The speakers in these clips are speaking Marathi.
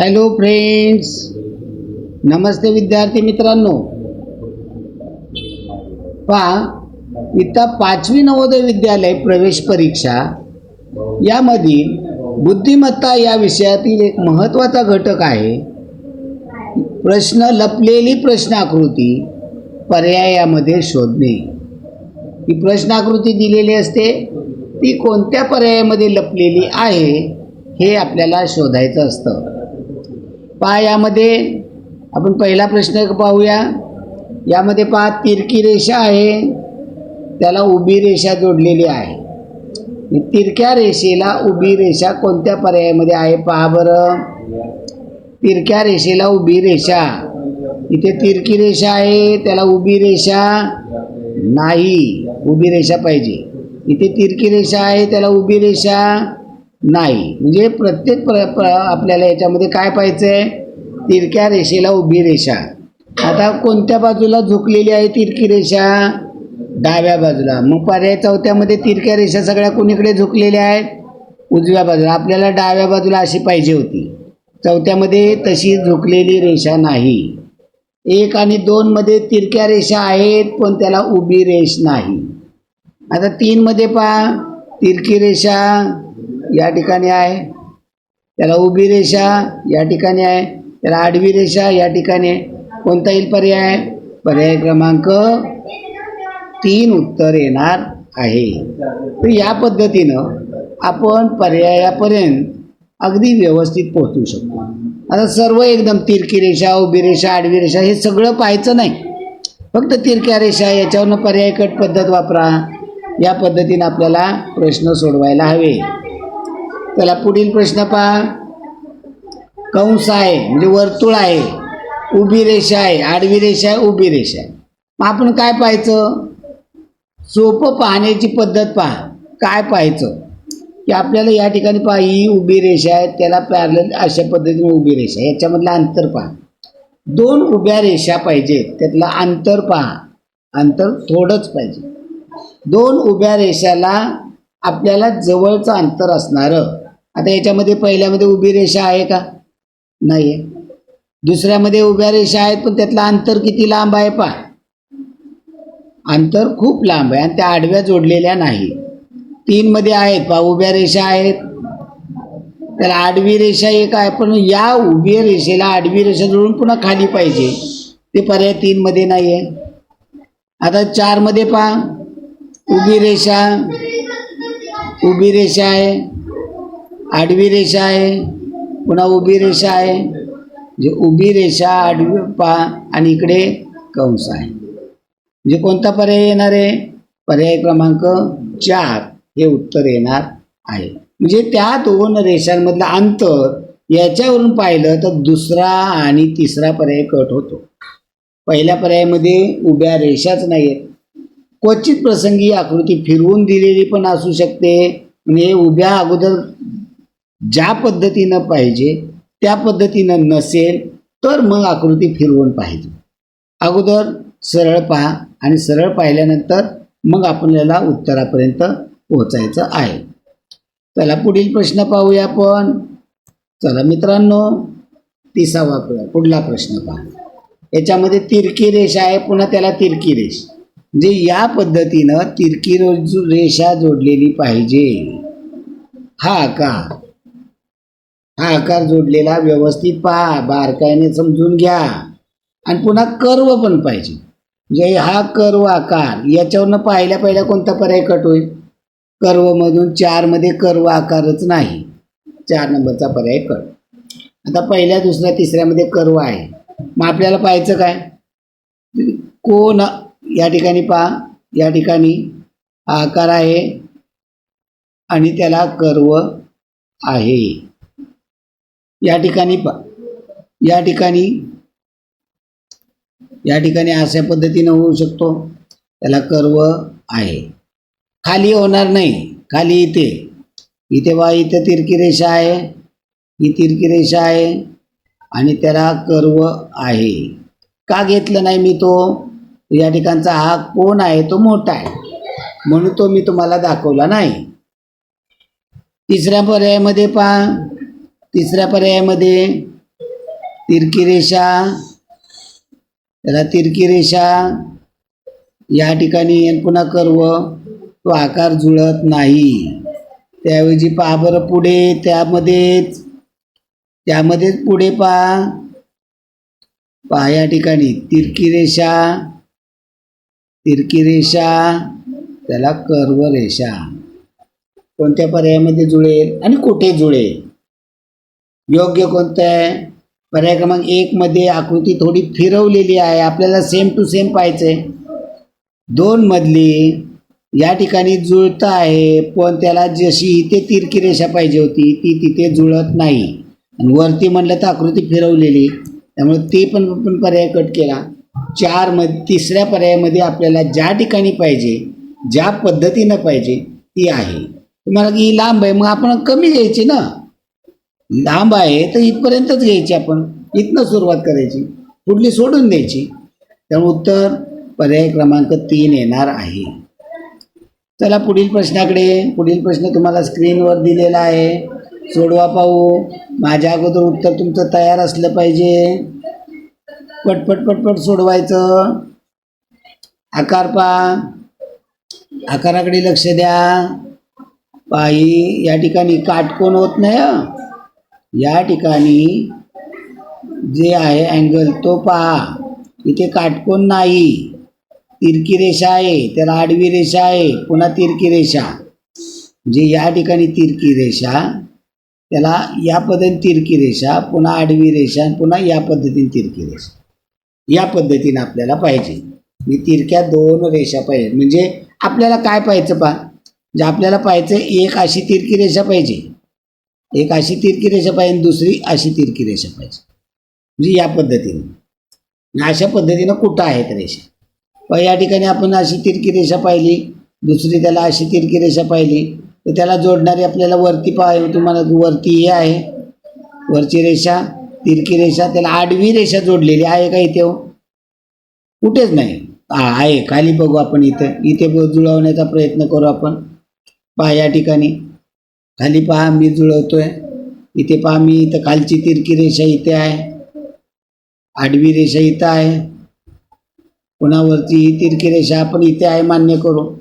हॅलो फ्रेंड्स नमस्ते विद्यार्थी मित्रांनो. पहा इथं पाचवी नवोदय विद्यालय प्रवेश परीक्षा. यामधील बुद्धिमत्ता या विषयातील एक महत्त्वाचा घटक आहे. प्रश्न लपलेली प्रश्नाकृती पर्यायामध्ये शोधणे. ही प्रश्नाकृती दिलेली असते ती कोणत्या पर्यायामध्ये लपलेली आहे हे आपल्याला शोधायचं असतं. पहा यामध्ये आपण पहिला प्रश्न पाहूया. यामध्ये पहा तिरकी रेषा आहे. त्याला उभी रेषा जोडलेली आहे. तिरक्या रेषेला उभी रेषा कोणत्या पर्यायामध्ये आहे पहा बरं. तिरक्या रेषेला उभी रेषा. इथे तिरकी रेषा आहे त्याला उभी रेषा नाही. उभी रेषा पाहिजे. इथे तिरकी रेषा आहे त्याला उभी रेषा. नाही. म्हणजे प्रत्येक प्र प्र आपल्याला याच्यामध्ये काय पाहिजे आहे तिरक्या रेषेला उभी रेषा. आता कोणत्या बाजूला झुकलेली आहे तिरकी रेषा? डाव्या बाजूला. मग पर्याय चौथ्यामध्ये तिरक्या रेषा सगळ्या कोणीकडे झुकलेल्या आहेत? उजव्या बाजूला. आपल्याला डाव्या बाजूला अशी पाहिजे होती. चौथ्यामध्ये तशी झुकलेली रेषा नाही. एक आणि दोनमध्ये तिरक्या रेषा आहेत पण त्याला उभी रेष नाही. आता तीनमध्ये पहा. तिरकी रेषा या ठिकाणी आहे. त्याला उभी रेषा या ठिकाणी आहे. त्याला आडवी रेषा या ठिकाणी आहे. कोणता येईल पर्याय? पर्याय क्रमांक तीन उत्तर येणार आहे. तर या पद्धतीनं आपण पर्यायापर्यंत अगदी व्यवस्थित पोहोचू शकतो. आता सर्व एकदम तिरकी रेषा उभी रेषा आडवी रेषा हे सगळं पाहायचं नाही. फक्त तिरक्या रेषा याच्यावरनं पर्याय कट पद्धत वापरा. या पद्धतीनं आपल्याला प्रश्न सोडवायला हवे. त्याला पुढील प्रश्न पहा. कंस आहे म्हणजे वर्तुळ आहे उभी रेषा आहे आडवी रेषा आहे उभी रेषा आहे. मग आपण काय पाहायचं? सोपं पाहण्याची पद्धत पहा. काय पाहायचं? की आपल्याला या ठिकाणी पहा ही उभी रेषा आहे त्याला पॅरल अशा पद्धतीने उभी रेषा आहे. याच्यामधलं अंतर पहा. दोन उभ्या रेषा पाहिजेत त्यातलं अंतर पहा. अंतर थोडंच पाहिजे. दोन उभ्या रेषाला आपल्याला जवळचं अंतर असणारं आता याच्यामध्ये पहिल्यामध्ये उभी रेषा आहे का? नाही आहे दुसऱ्यामध्ये उभ्या रेषा आहेत पण त्यातलं अंतर किती लांब आहे पहा. अंतर खूप लांब आहे आणि त्या आडव्या जोडलेल्या नाही. तीनमध्ये आहेत पहा उभ्या रेषा आहेत. त्याला आडवी रेषा एक आहे पण या उभ्या रेषेला आडवी रेषा जोडून पुन्हा खाली पाहिजे. ते पर्याय तीनमध्ये नाही आहे आता चारमध्ये पहा. उभी रेषा उभी रेषा आहे. आडवी रेषा आहे पुन्हा उभी रेषा आहे. म्हणजे उभी रेषा आडवी पा आणि इकडे कंस आहे. म्हणजे कोणता पर्याय येणार आहे? पर्याय क्रमांक चार हे उत्तर येणार आहे. म्हणजे त्या दोन रेषांमधलं अंतर याच्यावरून पाहिलं तर दुसरा आणि तिसरा पर्याय कट होतो. पहिल्या पर्यायामध्ये उभ्या रेषाच नाही आहेत क्वचित प्रसंगी आकृती फिरवून दिलेली पण असू शकते. म्हणजे उभ्या अगोदर ज्या पद्धतीनं पाहिजे त्या पद्धतीनं नसेल तर मग आकृती फिरवून पाहिजे. अगोदर सरळ पहा आणि सरळ पाहिल्यानंतर मग आपल्याला उत्तरापर्यंत पोहोचायचं आहे. चला पुढील प्रश्न पाहूया आपण. चला मित्रांनो तिसावा पुढला प्रश्न पहा. याच्यामध्ये तिरकी रेषा आहे पुन्हा त्याला तिरकी रेष. म्हणजे या पद्धतीनं तिरकी रेषा जोडलेली पाहिजे. हा का? हा आकार जोडलेला व्यवस्थित पहा. बारकाईने समजून घ्या. आणि पुन्हा कर्व पण पाहिजे. म्हणजे हा कर्व आकार याच्यावरनं पाहिल्या पहिल्या कोणता पर्याय कट होईल? कर्वमधून चारमध्ये कर्व आकारच नाही. चार नंबरचा पर्याय कट. आता पहिल्या दुसऱ्या तिसऱ्यामध्ये कर्व आहे. मग आपल्याला पाहायचं काय? कोण या ठिकाणी पहा. या ठिकाणी आकार आहे आणि त्याला कर्व आहे. या ठिकाणी या ठिकाणी या ठिकाणी अशा पद्धतीनं होऊ शकतो. त्याला कर्व आहे. खाली होणार नाही. खाली इथे. इथे बा इथं तिरकी रेषा आहे. ही तिरकी रेषा आहे. आणि त्याला कर्व आहे. का घेतलं नाही मी तो? या ठिकाणचा हा कोण आहे तो मोठा आहे. म्हणून तो मी तुम्हाला दाखवला नाही. तिसऱ्या पर्यायामध्ये पहा. तिसऱ्या पर्यायामध्ये तिरकी रेषा त्याला तिरकी रेषा. या ठिकाणी पुन्हा कर्व तो आकार जुळत नाही. त्याऐवजी पहा बरं पुढे त्यामध्येच त्यामध्येच पुढे पहा. पहा या ठिकाणी तिरकी रेषा तिरकी रेषा त्याला कर्व रेषा. कोणत्या पर्यायामध्ये जुळेल आणि कुठे जुळेल? योग्य कोणतं आहे? पर्याय क्रमांक एकमध्ये आकृती थोडी फिरवलेली आहे. आपल्याला सेम टू सेम पाहिजे दोन मधली या ठिकाणी जुळतं आहे पण त्याला जशी इथे तिरकी रेषा पाहिजे होती ती तिथे जुळत नाही. आणि वरती म्हटलं तर आकृती फिरवलेली. त्यामुळे ते पण आपण पर्याय कट केला. चारमध्ये तिसऱ्या पर्यायामध्ये आपल्याला ज्या ठिकाणी पाहिजे ज्या पद्धतीनं पाहिजे ती आहे. तुम्हाला की ही लांब आहे मग आपण कमी घ्यायची ना? लांब आहे तर इथपर्यंतच घ्यायची आपण. इथनं सुरुवात करायची. पुढली सोडून द्यायची. त्यामुळे उत्तर पर्याय क्रमांक तीन येणार आहे. चला पुढील प्रश्नाकडे. पुढील प्रश्न तुम्हाला स्क्रीनवर दिलेला आहे. सोडवा पाहू. माझ्या अगोदर उत्तर तुमचं तयार असलं पाहिजे. पटपट पटपट सोडवायचं. आकार पा आकाराकडे लक्ष द्या. पायी या ठिकाणी काटकोन होत नाही या ठिकाणी जे आहे अँगल तो पहा. इथे काटकोन नाही. तिरकी रेषा आहे त्याला आडवी रेषा आहे. पुन्हा तिरकी रेषा. जे या ठिकाणी तिरकी रेषा त्याला या पद्धतीने तिरकी रेषा पुन्हा आडवी रेषा आणि पुन्हा या पद्धतीने तिरकी रेषा. या पद्धतीने आपल्याला पाहिजे. मी तिरक्या दोन रेषा पाहिजे. म्हणजे आपल्याला काय पाहिजे पहा? म्हणजे आपल्याला पाहिजे एक अशी तिरकी रेषा पाहिजे. एक अशी तिरकी रेषा पाहिजे आणि दुसरी अशी तिरकी रेषा पाहिजे. म्हणजे या पद्धतीनं. अशा पद्धतीनं कुठं आहेत रेषा? प या ठिकाणी आपण अशी तिरकी रेषा पाहिली दुसरी त्याला अशी तिरकी रेषा पाहिली तर त्याला जोडणारी आपल्याला वरती पाह तुम्हाला वरती हे आहे. वरची रेषा तिरकी रेषा त्याला आडवी रेषा जोडलेली आहे का इथे? हो? कुठेच नाही. आहे. खाली बघू आपण इथं. इथे जुळवण्याचा प्रयत्न करू आपण. पहा या ठिकाणी. खाली पहा मी जुळवतोय. इथे पहा मी इथं खालची तिरकी रेषा इथे आहे. आडवी रेषा इथं आहे. पुन्हा ही तिरकी रेषा आपण इथे आहे मान्य करू.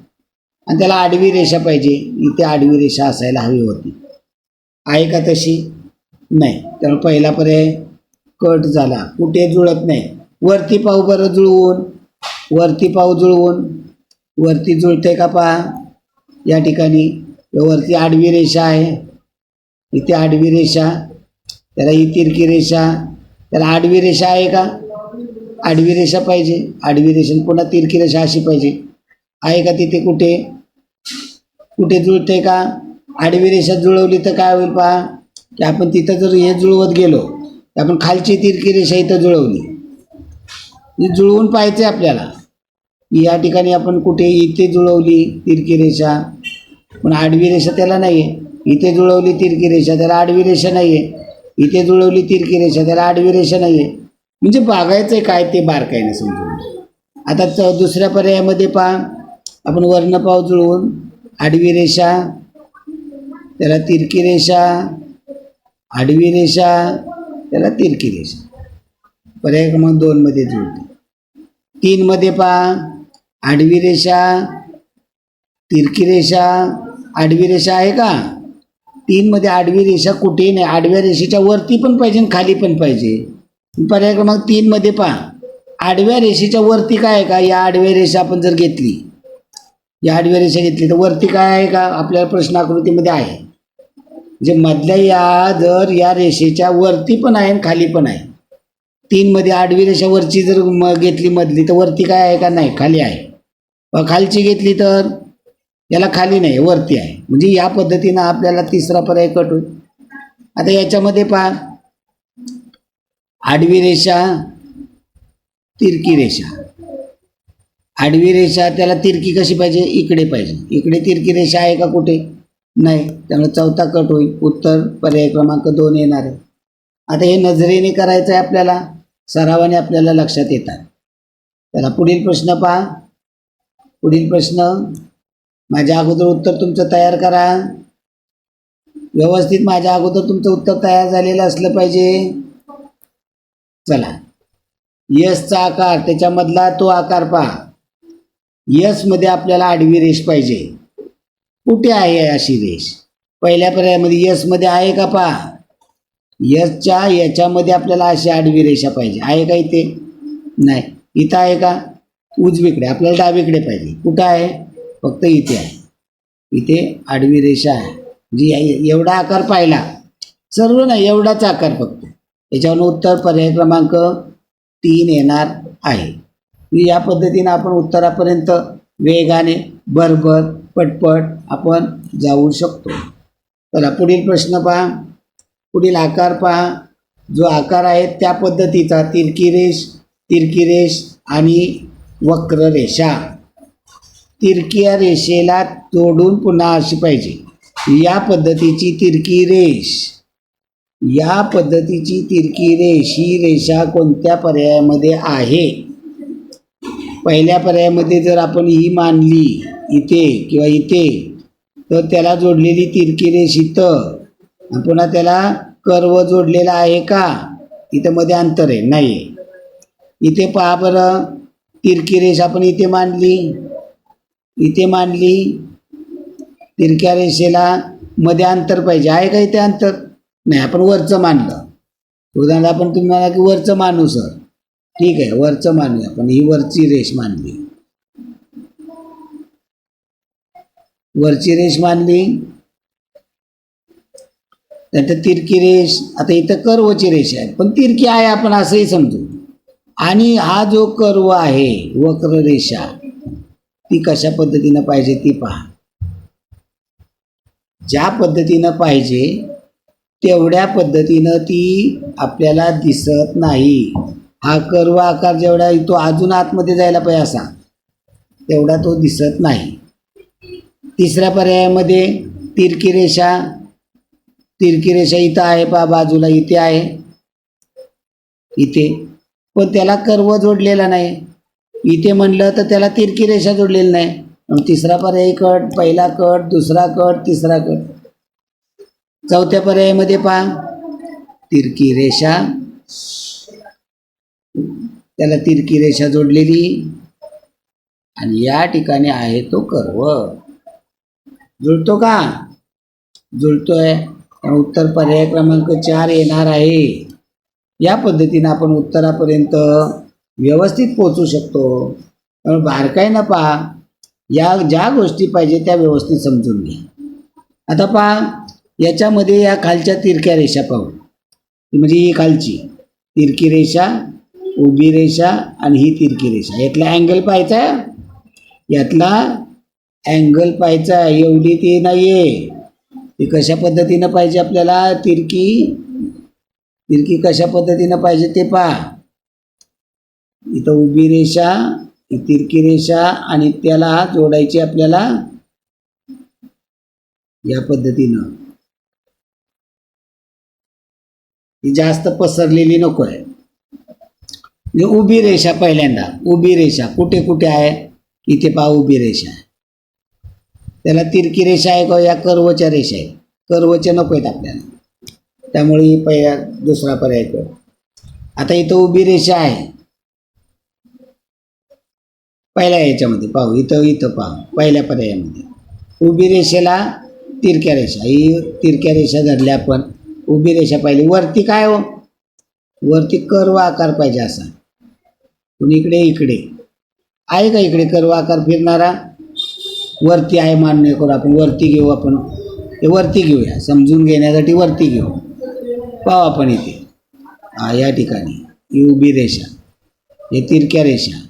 आणि त्याला आडवी रेषा पाहिजे. इथे आडवी रेषा असायला हवी होती. आहे का तशी? नाही. त्यामुळे पहिला पर्याय कट झाला. कुठे जुळत नाही. वरती पाहू बरं जुळवून. वरती पाहू जुळवून. वरती जुळते का पहा? या ठिकाणी. वरती आडवी रेषा आहे. इथे आडवी रेषा त्याला ही तिरकी रेषा त्याला आडवी रेषा आहे का? आडवी रेषा पाहिजे. आडवी रेषा पुन्हा तिरकी रेषा अशी पाहिजे. आहे का तिथे कुठे? कुठे जुळते का? आडवी रेषा जुळवली तर काय होईल पहा. की आपण तिथं जर हे जुळवत गेलो तर आपण खालची तिरकी रेषा इथं जुळवली. ही जुळवून पाहायचे आपल्याला. या ठिकाणी आपण कुठे इथे जुळवली तिरकी रेषा? पण आडवी रेषा त्याला नाही आहे इथे जुळवली तिरकी रेषा त्याला आडवी रेषा नाही आहे इथे जुळवली तिरकी रेषा त्याला आडवी रेषा नाही आहे म्हणजे बघायचं आहे काय ते बारकाईने समजून. आता च दुसऱ्या पर्यायामध्ये पहा. आपण वर्णपाव जुळवून आडवी रेषा त्याला तिरकी रेषा आडवी रेषा त्याला तिरकी रेषा. पर्याय क्रमांक दोनमध्ये जुळते. तीनमध्ये पहा. आडवी रेषा तिरकी रेषा आडवी रेषा आहे का? तीनमध्ये आडवी रेषा कुठेही नाही. आडव्या रेषेच्या वरती पण पाहिजे आणि खाली पण पाहिजे. पर्याय क्रमांक तीनमध्ये पहा. आडव्या रेषेच्या वरती काय आहे का? या आडव्या रेषा आपण जर घेतली या आडव्या रेषा घेतली तर वरती काय आहे का? आपल्या प्रश्नाकृतीमध्ये आहे. म्हणजे मधल्या या जर या रेषेच्या वरती पण आहे आणि खाली पण आहे. तीनमध्ये आडवी रेषा वरची जर म घेतली मधली तर वरती काय आहे का? नाही खाली आहे. खालची घेतली तर? याला खाली नाही वरती आहे. म्हणजे या पद्धतीनं आपल्याला तिसरा पर्याय कट होईल. आता याच्यामध्ये पहा. आडवी रेषा तिरकी रेषा. आडवी रेषा त्याला तिरकी कशी पाहिजे? इकडे पाहिजे. इकडे तिरकी रेषा आहे का कुठे? नाही. त्यामुळे चौथा कट होईल. उत्तर पर्याय क्रमांक दोन येणार आहे. आता हे नजरेने करायचं आहे आपल्याला. सरावाने आपल्याला लक्षात येतात. त्याला पुढील प्रश्न पहा. पुढील प्रश्न. माझ्या अगोदर उत्तर तुमचं तयार करा. व्यवस्थित माझ्या अगोदर तुमचं उत्तर तयार झालेलं असलं पाहिजे. चला. यसचा आकार त्याच्यामधला तो आकार पहा. यसमध्ये आपल्याला आडवी रेष पाहिजे. कुठे आहे अशी रेष? पहिल्या पर्यायामध्ये यसमध्ये आहे का पहा? यसच्या याच्यामध्ये आपल्याला अशी आडवी रेषा पाहिजे. आहे का इथे? नाही. इथं आहे का? उजवीकडे. आपल्याला डावीकडे पाहिजे. कुठं आहे? फक्त इथे आहे. इथे आडवी रेषा आहे. जी आहे- एवढा आकार पाहिला सर्व नाही एवढाच आकार फक्त. याच्यावरून उत्तर पर्याय क्रमांक तीन येणार आहे. मी या पद्धतीनं आपण उत्तरापर्यंत वेगाने भरभर पटपट आपण जाऊ शकतो. चला पुढील प्रश्न पहा. पुढील आकार पहा. जो आकार आहे त्या पद्धतीचा तिरकी रेष तिरकी रेष आणि वक्र रेषा. तिरक्या रेषेला तोडून पुन्हा अशी पाहिजे. या पद्धतीची तिरकी रेष. या पद्धतीची तिरकी रेष ही रेषा कोणत्या पर्यायामध्ये आहे? पहिल्या पर्यायामध्ये जर आपण ही मानली इथे किंवा इथे तर त्याला जोडलेली तिरकी रेष इथं. पुन्हा त्याला कर्व जोडलेला आहे का? इथं मध्ये अंतर आहे नाही इथे पहा बरं तिरकी रेष आपण इथे मांडली इथे मांडली तिरक्या रेषेला मध्ये अंतर पाहिजे. आहे का इथे अंतर? नाही आपण वरचं मानलं. उदाहरणार्थ आपण तुम्ही म्हणा की वरचं मानू सर. ठीक आहे वरचं मानूया आपण ही वरची रेष मानली. वरची रेष मानली. नंतर तिरकी रेष आता इथं कर्वची रेष आहे पण तिरकी आहे आपण असंही समजू. आणि हा जो कर्व आहे वक्र रेषा ती कशा पद्धतीनं पाहिजे ती पहा. ज्या पद्धतीनं पाहिजे तेवढ्या पद्धतीनं ती आपल्याला दिसत नाही. हा कर्व आकार जेवढा तो अजून आतमध्ये जायला पाहिजे असा. तेवढा तो दिसत नाही. तिसऱ्या पर्यायामध्ये तिरकी रेषा तिरकी रेषा इथं आहे पा बाजूला इथे आहे. इथे. पण त्याला कर्व जोडलेला नाही. इथे म्हणलं तर त्याला तिरकी रेषा जोडलेली नाही. तिसरा पर्याय कट पहिला कट दुसरा कट तिसरा कट. चौथ्या पर्यायामध्ये पहा. तिरकी रेषा. त्याला तिरकी रेषा जोडलेली. आणि या ठिकाणी आहे तो कर्व. जुळतो का? जुळतोय. उत्तर पर्याय क्रमांक चार येणार आहे. या पद्धतीनं आपण उत्तरापर्यंत व्यवस्थित पोचू शकतो. पण बारकाईनं पहा या ज्या गोष्टी पाहिजे त्या व्यवस्थित समजून घ्या. आता पहा याच्यामध्ये या खालच्या तिरक्या रेषा पाहू. म्हणजे ही खालची. तिरकी रेषा उभी रेषा आणि ही तिरकी रेषा. यातला अँगल पाहायचा आहे? यातला अँगल पाहायचा आहे. एवढी ती नाही आहे ती कशा पद्धतीनं पाहिजे आपल्याला? तिरकी. तिरकी कशा पद्धतीनं पाहिजे ते पहा. इथं उभी रेषा ही तिरकी रेषा आणि त्याला जोडायची आपल्याला या पद्धतीनं. ही जास्त पसरलेली नको आहे म्हणजे उभी रेषा पहिल्यांदा उभी रेषा कुठे कुठे आहे? इथे पहा उभी रेषा आहे. त्याला तिरकी रेषा आहे का या कर्वच्या रेषा आहेत? कर्वच्या नको आहेत आपल्याला. त्यामुळे ही पहिला दुसरा पर्याय कर. आता इथं उभी रेषा आहे. पहिल्या याच्यामध्ये पाहू इथं इथं पाहू पहिल्या पर्यायामध्ये. उभी रेषेला तिरक्या रेषा. ही तिरक्या रेषा धरल्या आपण उभी रेषा पाहिली. वरती काय हो? वरती कर्व आकार पाहिजे असा. पण इकडे इकडे. आहे का इकडे कर्व आकार फिरणारा? वरती आहे मान्य करू आपण. वरती घेऊ आपण. ते वरती घेऊया. समजून घेण्यासाठी वरती घेऊ. पाहू आपण इथे. हा या ठिकाणी. ही उभी रेषा. हे तिरक्या रेषा.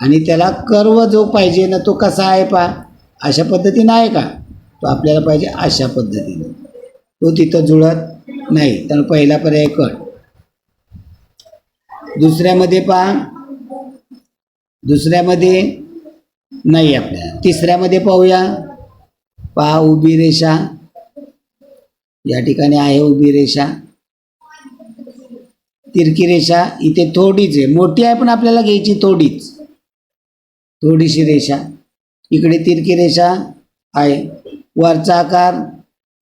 आणि त्याला कर्व जो पाहिजे ना तो कसा आहे पा अशा पद्धतीनं आहे का? तो आपल्याला पाहिजे अशा पद्धतीनं. तो तिथं जुळत नाही. तर पहिला पर्याय कट दुसऱ्यामध्ये पहा. दुसऱ्यामध्ये नाही आपल्याला तिसऱ्यामध्ये पाहूया. पहा उभी रेषा. या ठिकाणी आहे उभी रेषा. तिरकी रेषा. इथे थोडीच आहे. मोठी आहे पण आपल्याला घ्यायची थोडीच. थोडीशी रेषा. इकडे तिरकी रेषा आहे. वरचा आकार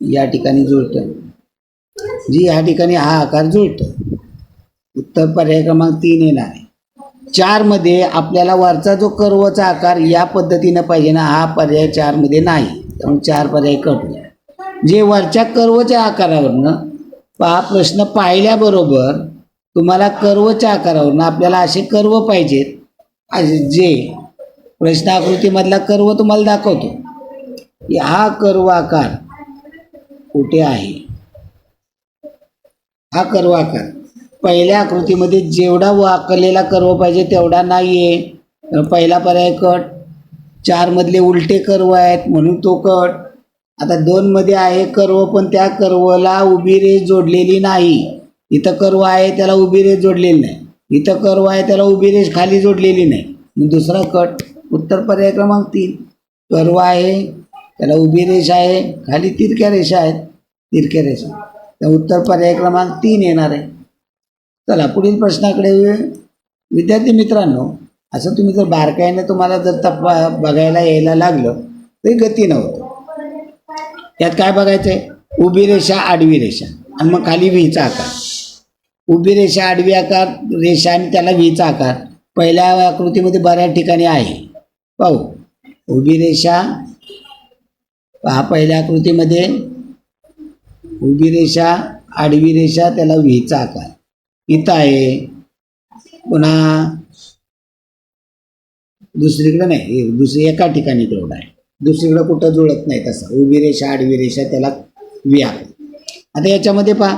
या ठिकाणी जुळतो जी या ठिकाणी हा आकार जुळतो उत्तर पर्याय क्रमांक तीन येणार आहे. चारमध्ये आपल्याला वरचा जो कर्वचा आकार या पद्धतीनं पाहिजे ना हा पर्याय चारमध्ये नाही. त्यामुळे चार पर्याय कटूया जे वरच्या कर्वच्या आकारावरनं हा प्रश्न पाहिल्याबरोबर तुम्हाला कर्वच्या आकारावरनं आपल्याला असे कर्व पाहिजेत. जे प्रश्न आकृतीमधला कर्व तुम्हाला दाखवतो. की हा कर्व आकार कुठे आहे? हा कर्वाकार. पहिल्या आकृतीमध्ये जेवढा वाकलेला कर्व पाहिजे तेवढा नाही आहे पहिला पर्याय कट. चारमधले उलटे कर्व आहेत म्हणून तो कट. आता दोनमध्ये आहे कर्व पण त्या कर्वला उभी रेष जोडलेली नाही. इथं कर्व आहे त्याला उभी रेष जोडलेली नाही. इथं कर्व आहे त्याला उभी रेष खाली जोडलेली नाही. दुसरा कट. उत्तर पर्याय क्रमांक तीन. कर्व आहे त्याला उभी रेषा आहे खाली तिरक्या रेषा आहेत तिरक्या रेषा. तर उत्तर पर्याय क्रमांक तीन येणार आहे. चला पुढील प्रश्नाकडे विद्यार्थी मित्रांनो असं तुम्ही जर बारकाईने तुम्हाला जर तपा बघायला यायला लागलं तरी गती नव्हतं. त्यात काय बघायचं आहे उभी रेषा आडवी रेषा. आणि मग खाली व्हीचा आकार. उभी रेषा आडवी आकार रेषा आणि त्याला व्हीचा आकार. पहिल्या आकृतीमध्ये बऱ्याच ठिकाणी आहे. पाहू. उभी रेषा. पहा पहिल्या आकृतीमध्ये. उभी रेषा आडवी रेषा त्याला व्हीचा आकार. इथं आहे. पुन्हा दुसरीकडे नाही. दुसरी एका ठिकाणी तेवढा आहे. दुसरीकडं कुठं जुळत नाही तसं. उभी रेषा आडवी रेषा त्याला व्ही आकार आता याच्यामध्ये पहा.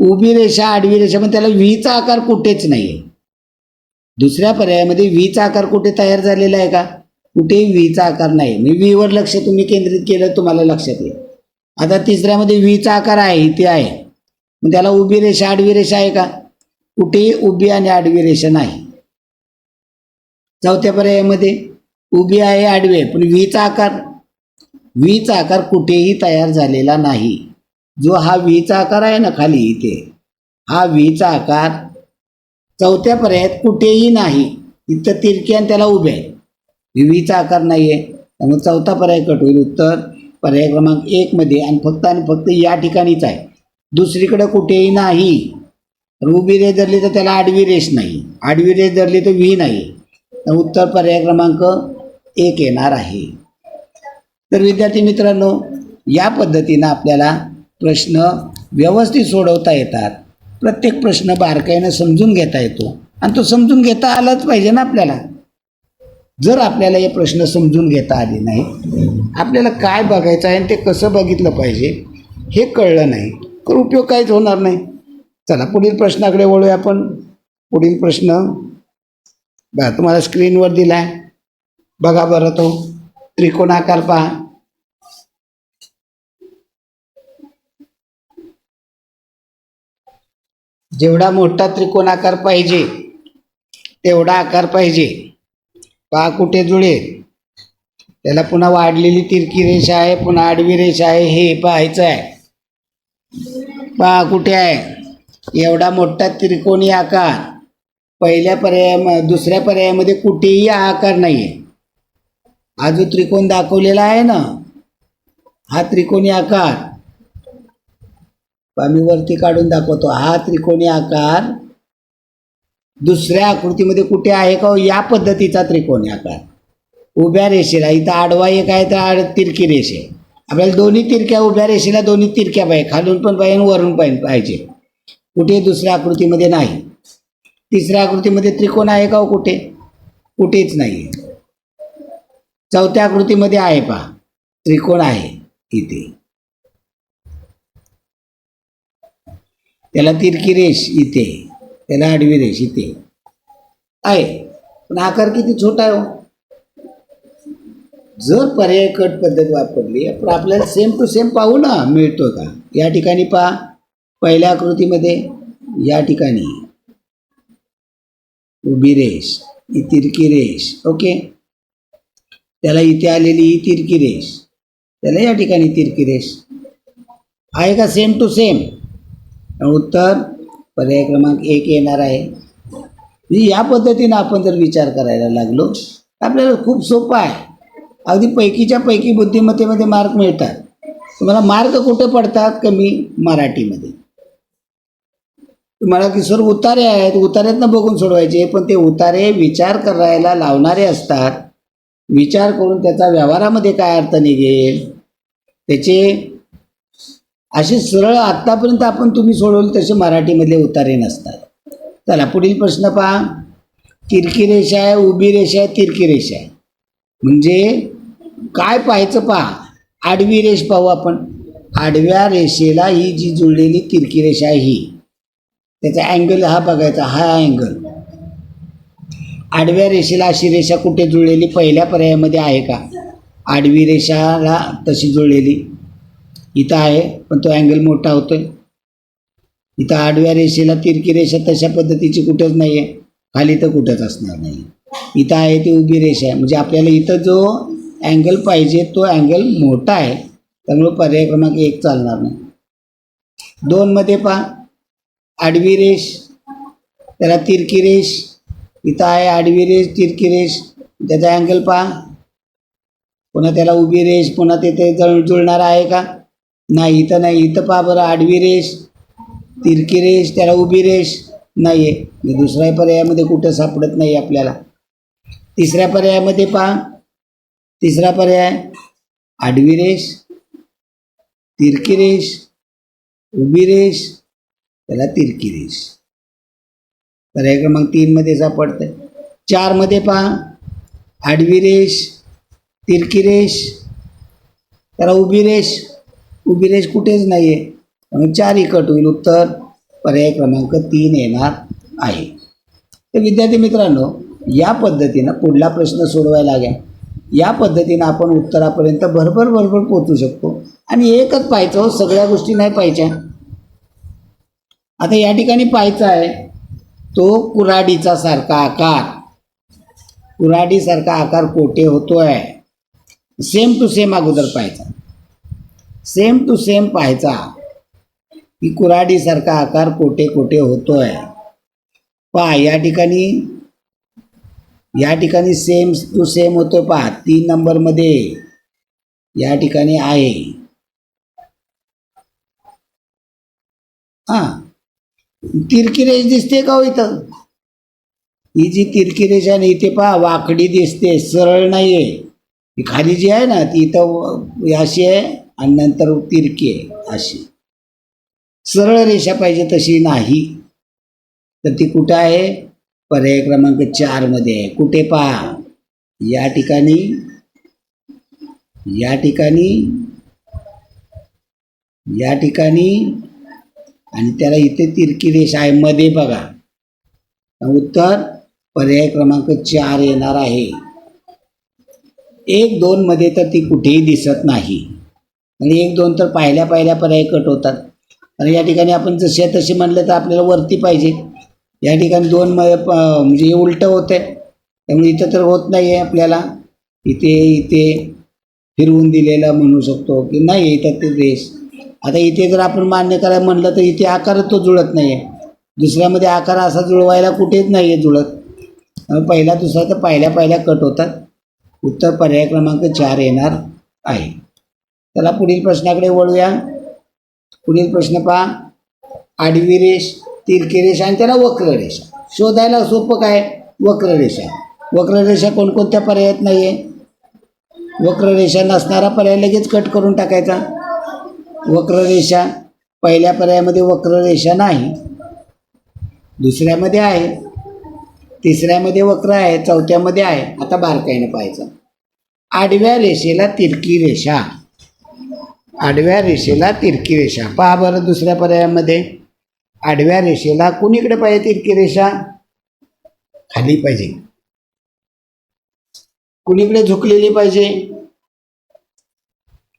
उभी रेषा आडवी रेषा पण त्याला व्हीचा आकार कुठेच नाही आहे दुसऱ्या पर्यायामध्ये व्हीचा आकार कुठे तयार झालेला आहे का? कुठेही व्हीचा आकार नाही. मी व्हीवर लक्ष तुम्ही केंद्रित केलं तुम्हाला लक्षात येईल. आता तिसऱ्यामध्ये व्हीचा आकार आहे इथे आहे. मग त्याला उभी रेषा आडवी रेषा आहे का? कुठेही उभी आणि आडवी रेषा नाही. चौथ्या पर्यायामध्ये उभी आहे आडवी आहे. पण व्हीचा आकार व्हीचा आकार कुठेही तयार झालेला नाही. जो हा व्हीचा आकार आहे ना खाली इथे हा व्हीचा आकार चौथ्या पर्यायात कुठेही नाही. इथं तिरकी आणि त्याला उभे आहे. व्हीचा आकार नाही आहे त्यामुळे चौथा पर्याय कट होईल उत्तर. पर्याय क्रमांक एकमध्ये आणि फक्त आणि फक्त या ठिकाणीच आहे. दुसरीकडे कुठेही नाही. तर उभी रेष धरली तर त्याला आडवी रेष नाही. आडवी रेष धरली तर व्ही नाही. तर उत्तर पर्याय क्रमांक एक येणार आहे. तर विद्यार्थी मित्रांनो या पद्धतीनं आपल्याला प्रश्न व्यवस्थित सोडवता येतात. प्रत्येक प्रश्न बारकाईनं समजून घेता येतो. आणि तो समजून घेता आलाच पाहिजे ना आपल्याला. जर आपल्याला हे प्रश्न समजून घेता आले नाही आपल्याला काय बघायचं आहे आणि ते कसं बघितलं पाहिजे हे कळलं नाही तर उपयोग काहीच होणार नाही. चला पुढील प्रश्नाकडे वळूया आपण. पुढील प्रश्न बघा तुम्हाला स्क्रीनवर दिला आहे बघा बरं तो. त्रिकोणाकार पहा. जेवढा मोठा त्रिकोणाकार पाहिजे तेवढा आकार पाहिजे. पहा कुठे जुळे? त्याला पुन्हा वाढलेली तिरकी रेषा आहे पुन्हा आडवी रेषा आहे हे पाहायचं आहे. पहा कुठे आहे? एवढा मोठा त्रिकोणी आकार. पहिल्या पर्याया दुसऱ्या पर्यायामध्ये कुठेही हा आकार नाही आहे हा जो त्रिकोण दाखवलेला आहे ना हा त्रिकोणी आकार. मी वरती काढून दाखवतो. हा त्रिकोणी आकार दुसऱ्या आकृतीमध्ये कुठे आहे का? हो? या पद्धतीचा त्रिकोणी आकार. उभ्या रेषेला इथं आडवा एक आहे तर आड तिरकी रेष. आहे आपल्याला दोन्ही तिरक्या उभ्या रेषेला दोन्ही तिरक्या पाहिजे. खालून पण पाहिजे आणि वरून पण पाहिजे. कुठे दुसऱ्या आकृतीमध्ये नाही. तिसऱ्या आकृतीमध्ये त्रिकोण आहे का हो कुठे? कुठेच नाही. चौथ्या आकृतीमध्ये आहे पहा. त्रिकोण आहे इथे. त्याला तिरकी रेष इथे. त्याला आडवी रेषी इथे आहे. पण आकार किती छोटा आहे हो? जर पर्याय कट पद्धत वापरली पण आपल्याला सेम टू सेम पाहू ना मिळतो का? या ठिकाणी पहा. पहिल्या आकृतीमध्ये या ठिकाणी. उभी रेष ही तिरकी रेष ओके? त्याला इथे आलेली ही तिरकी रेष. त्याला या ठिकाणी तिरकी रेष. आहे का सेम टू सेम उत्तर पर्याय क्रमांक एक येणार आहे. म्हणजे या पद्धतीनं आपण जर विचार करायला लागलो तर आपल्याला खूप सोपं आहे. अगदी पैकीच्या पैकी बुद्धिमत्तेमध्ये मार्क मिळतात. तुम्हाला मार्क कुठे पडतात? कमी मराठीमध्ये. तुम्हाला की सर उतारे आहेत. उतार्यातनं बघून सोडवायचे पण ते उतारे विचार करायला लावणारे असतात. विचार करून त्याचा व्यवहारामध्ये काय अर्थ निघेल? त्याचे असे सरळ आत्तापर्यंत आपण तुम्ही सोडवले तसे मराठीमधले उतारे नसतात. चला पुढील प्रश्न पहा. तिरकी रेषा आहे उभी रेषा आहे तिरकी रेषा आहे. म्हणजे काय पाहायचं पहा. आडवी रेष पाहू आपण. आडव्या रेषेला ही जी जुळलेली तिरकी रेषा आहे ही. त्याचा अँगल हा बघायचा हा अँगल आडव्या रेषेला अशी रेषा कुठे जुळलेली? पहिल्या पर्यायामध्ये आहे का? आडवी रेषाला तशी जुळलेली. इथं आहे पण तो अँगल मोठा होतो आहे इथं आडव्या रेषेला तिरकी रेषा तशा पद्धतीची कुठंच नाही आहे खाली तर कुठंच असणार नाही. इथं आहे ती उभी रेषा आहे. म्हणजे आपल्याला इथं जो अँगल पाहिजे तो अँगल मोठा आहे. त्यामुळे पर्याय क्रमांक एक चालणार नाही. दोनमध्ये पहा. आडवी रेष त्याला तिरकी रेष. इथं आहे आडवी रेष तिरकी रेष. त्याचा अँगल पहा. पुन्हा त्याला उभी रेष पुन्हा तिथे जळ जुळणार आहे का? नाही इथं नाही. इथं पहा बरं आडवी रेष तिरकी रेष त्याला उभी रेष नाही आहे म्हणजे दुसऱ्या पर्यायामध्ये कुठं सापडत नाही आपल्याला. तिसऱ्या पर्यायामध्ये पहा. तिसरा पर्याय आडवी रेष तिरकी रेष उभी रेष त्याला तिरकी रेष. पर्याय क्रमांक तीनमध्ये सापडतं चारमध्ये पहा. आडवी रेष तिरकी रेष त्याला उभी रेष उभी कुठेच नाही आहे त्यामुळे चार कट होईल. उत्तर पर्याय क्रमांक तीन येणार आहे. तर विद्यार्थी मित्रांनो या पद्धतीनं पुढला प्रश्न सोडवायला घ्या या पद्धतीनं आपण उत्तरापर्यंत भरभर भरभर पोचू शकतो. आणि एकच पाहायचं हो सगळ्या गोष्टी नाही पाहिजे आता या ठिकाणी पाहायचं आहे तो कुऱ्हाडीचा सारखा आकार. कुऱ्हाडीसारखा आकार कोठे होतो आहे सेम टू सेम अगोदर पाहायचा. सेम टू सेम पाहायचा. की कुऱ्हाडीसारखा आकार कोठे कोठे होतोय. पहा या ठिकाणी या ठिकाणी सेम टू सेम होतो पहा तीन नंबरमध्ये या ठिकाणी आहे. हां. तिरकी रेष दिसते का हो इथं? ही जी तिरकी रेष आहे ना इथे पहा वाकडी दिसते सरळ नाही आहे ही खाली जी आहे ना ती इथं अशी आहे. आणि नंतर तिरकी आहे अशी. सरळ रेषा पाहिजे तशी नाही. तर ती कुठं आहे? पर्याय क्रमांक चारमध्ये आहे. कुठे पहा? या ठिकाणी या ठिकाणी या ठिकाणी आणि त्याला इथे तिरकी रेषा आहे. मध्ये बघा. उत्तर पर्याय क्रमांक चार येणार आहे. एक दोन मध्ये तर ती कुठेही दिसत नाही. आणि एक दोन तर पाहिल्या पाहिल्या पर्याय कट होतात. आणि या ठिकाणी आपण जसे तसे म्हणलं तर आपल्याला वरती पाहिजे. या ठिकाणी दोन मध्ये प- म्हणजे उलटं होतं आहे त्यामुळे इथं तर होत नाही आहे आपल्याला. इथे इथे फिरवून दिलेलं म्हणू शकतो की नाही इथं ते रेष आता इथे जर आपण मान्य करायला म्हणलं तर इथे आकार तो जुळत नाही आहे दुसऱ्यामध्ये आकार असा जुळवायला कुठेच नाही आहे जुळत पहिला दुसरा तर पहिल्या पहिल्या कट होतात. उत्तर पर्याय क्रमांक चार येणार आहे. चला पुढील प्रश्नाकडे वळूया. पुढील प्रश्न पहा. आडवी रेष तिरकी रेषा आणि त्याला वक्र रेषा. शोधायला सोपं काय? वक्ररेषा वक्ररेषा कोणकोणत्या पर्यायात नाही आहे वक्ररेषा नसणारा पर्याय लगेच कट करून टाकायचा. वक्र रेषा पहिल्या पर्यायामध्ये वक्ररेषा नाही. दुसऱ्यामध्ये आहे. तिसऱ्यामध्ये वक्र आहे. चौथ्यामध्ये आहे. आता बारकाईनं पाहायचं. आडव्या रेषेला तिरकी रेषा. आडव्या रेषेला तिरकी रेषा. पहा बरं दुसऱ्या पर्यायामध्ये. आडव्या रेषेला कुणीकडे पाहिजे तिरकी रेषा? खाली पाहिजे. कुणीकडे झुकलेली पाहिजे?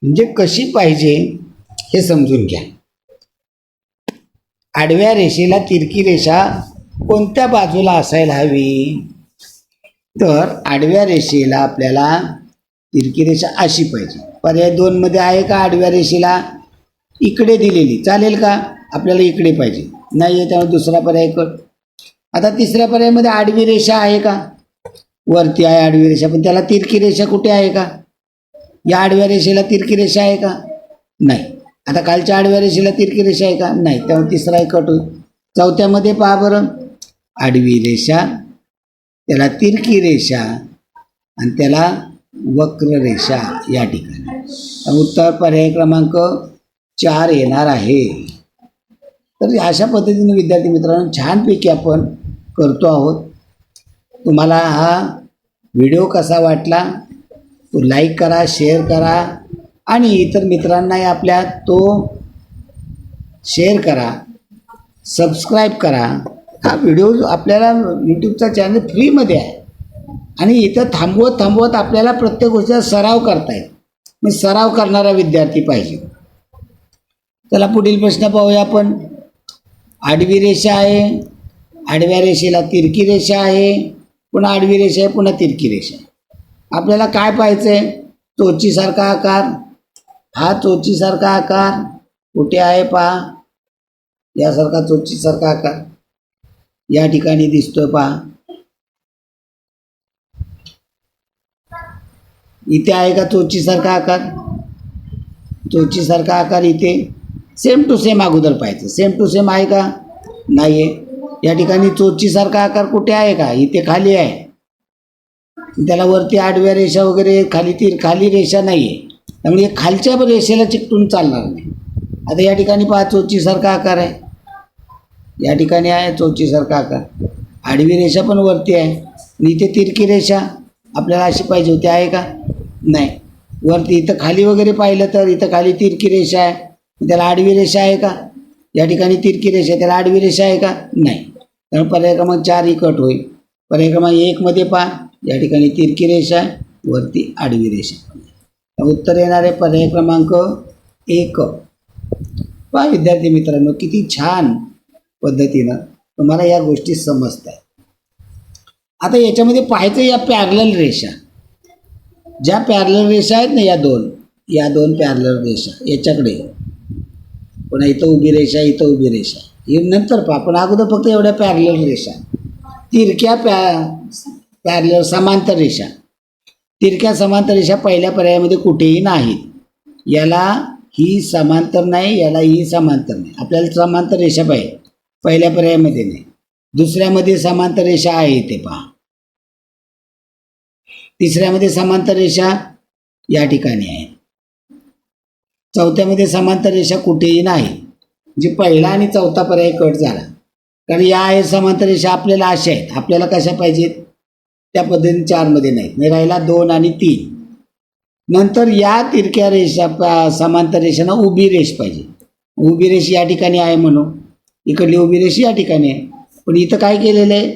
म्हणजे कशी पाहिजे हे समजून घ्या. आडव्या रेषेला तिरकी रेषा कोणत्या बाजूला असायला हवी? तर आडव्या रेषेला आपल्याला तिरकी रेषा अशी पाहिजे. पर्याय दोनमध्ये आहे का? आडव्या रेषेला इकडे दिलेली. चालेल का? आपल्याला इकडे पाहिजे. नाही आहे त्यामुळे दुसरा पर्याय कर आता तिसऱ्या पर्यायामध्ये आडवी रेषा आहे का? वरती आहे आडवी रेषा पण त्याला तिरकी रेषा कुठे आहे का? या आडव्या रेषेला तिरकी रेषा आहे का? नाही. आता कालच्या आडव्या रेषेला तिरकी रेषा आहे का? नाही. त्यामुळे तिसरा एक कट होईल. चौथ्यामध्ये पहा बरं. आडवी रेषा त्याला तिरकी रेषा आणि त्याला वक्ररेषा या ठिकाणी. उत्तर पर्याय क्रमांक चार येणार आहे. तर अशा पद्धतीने विद्यार्थी मित्रांनो छानपैकी आपण करतो आहोत. तुम्हाला हा व्हिडिओ कसा वाटला तो लाईक करा शेअर करा आणि इतर मित्रांनाही आपल्या तो शेअर करा सबस्क्राईब करा. हा व्हिडिओ आपल्याला यूट्यूबचा चॅनल फ्रीमध्ये आहे. आणि इथं थांबवत थांबवत आपल्याला प्रत्येक गोष्टीचा सराव करता येईल. मी सराव करणारा विद्यार्थी पाहिजे. चला पुढील प्रश्न पाहूया आपण. आडवी रेषा आहे. आडव्या रेषेला तिरकी रेषा आहे. पुन्हा आडवी रेषा आहे पुन्हा तिरकी रेषा आहे. आपल्याला काय पाहायचं आहे चोचीसारखा आकार. हा चोचीसारखा आकार. कुठे आहे पहा. यासारखा चोचीसारखा आकार. या ठिकाणी दिसतोय पहा. इथे आहे का चोचीसारखा आकार? चोचीसारखा आकार इथे. सेम टू सेम अगोदर पाहिजे सेम टू सेम आहे का? नाही आहे या ठिकाणी चोचीसारखा आकार कुठे आहे का? इथे खाली आहे. त्याला वरती आडव्या रेषा वगैरे खाली ती खाली रेषा नाही आहे त्यामुळे हे खालच्या रेषेला चिकटून चालणार नाही. आता या ठिकाणी पहा चोचीसारखा आकार आहे. या ठिकाणी आहे चोचीसारखा आकार. आडवी रेषा पण वरती आहे. आणि इथे तिरकी रेषा. आपल्याला अशी पाहिजे होती आहे का? नाही. वरती इथं खाली वगैरे पाहिलं तर इथं खाली तिरकी रेषा आहे. त्याला आडवी रेषा आहे का? या ठिकाणी तिरकी रेषा आहे. त्याला आडवी रेषा आहे का? नाही. त्यामुळे पर्याय क्रमांक चार ही कट होईल. पर्याय क्रमांक एकमध्ये पहा. या ठिकाणी तिरकी रेषा आहे. वरती आडवी रेषा. उत्तर येणार आहे पर्याय क्रमांक एक. पहा विद्यार्थी मित्रांनो किती छान पद्धतीनं तुम्हाला या गोष्टी समजत आहेत आता याच्यामध्ये पाहायचं या पॅरल रेषा. ज्या पॅरलर रेषा आहेत ना या दोन या दोन पॅरलर रेषा याच्याकडे पुन्हा इथं उभी रेषा इथं उभी रेषा हे नंतर पहा पण अगोदर फक्त एवढ्या पॅरलर रेषा तिरक्या पॅ पॅरलर समांतर रेषा तिरक्या समांतर रेषा पहिल्या पर्यायामध्ये कुठेही नाहीत. याला ही समांतर नाही याला ही समांतर नाही. आपल्याला समांतर रेषा पाहिजे. पहिल्या पर्यायामध्ये नाही. दुसऱ्यामध्ये समांतर रेषा आहे इथे पहा. तिसऱ्यामध्ये समांतर रेषा या ठिकाणी आहे चौथ्यामध्ये समांतर रेषा कुठेही नाही म्हणजे पहिला आणि चौथा पर्याय कट झाला. कारण या आहे समांतर रेषा आपल्याला अशा आहेत. आपल्याला कशा पाहिजेत? त्या पद्धतीने चारमध्ये नाहीत. नाही राहिला दोन आणि तीन. नंतर या तिरक्या रेषा समांतर रेषांना उभी रेष पाहिजे. उभी रेष या ठिकाणी आहे म्हणून. इकडली उभी रेष या ठिकाणी आहे. पण इथं काय केलेलं आहे?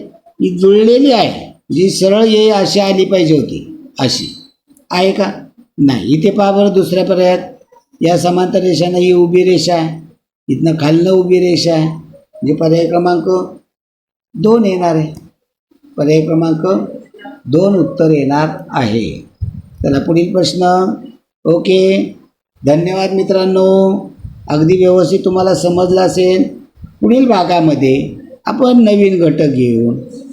ही जुळलेली आहे. जी सरळ ये अशी आली पाहिजे होती अशी. आहे का? नाही. इथे पहा बरं दुसऱ्या पर्यायात. या समांतर रेषांना ही उभी रेषा आहे. इथनं खालनं उभी रेषा आहे. म्हणजे पर्याय क्रमांक दोन येणार आहे. पर्याय क्रमांक दोन उत्तर येणार आहे. चला पुढील प्रश्न. ओके. धन्यवाद मित्रांनो. अगदी व्यवस्थित तुम्हाला समजलं असेल. पुढील भागामध्ये आपण नवीन घटक घेऊन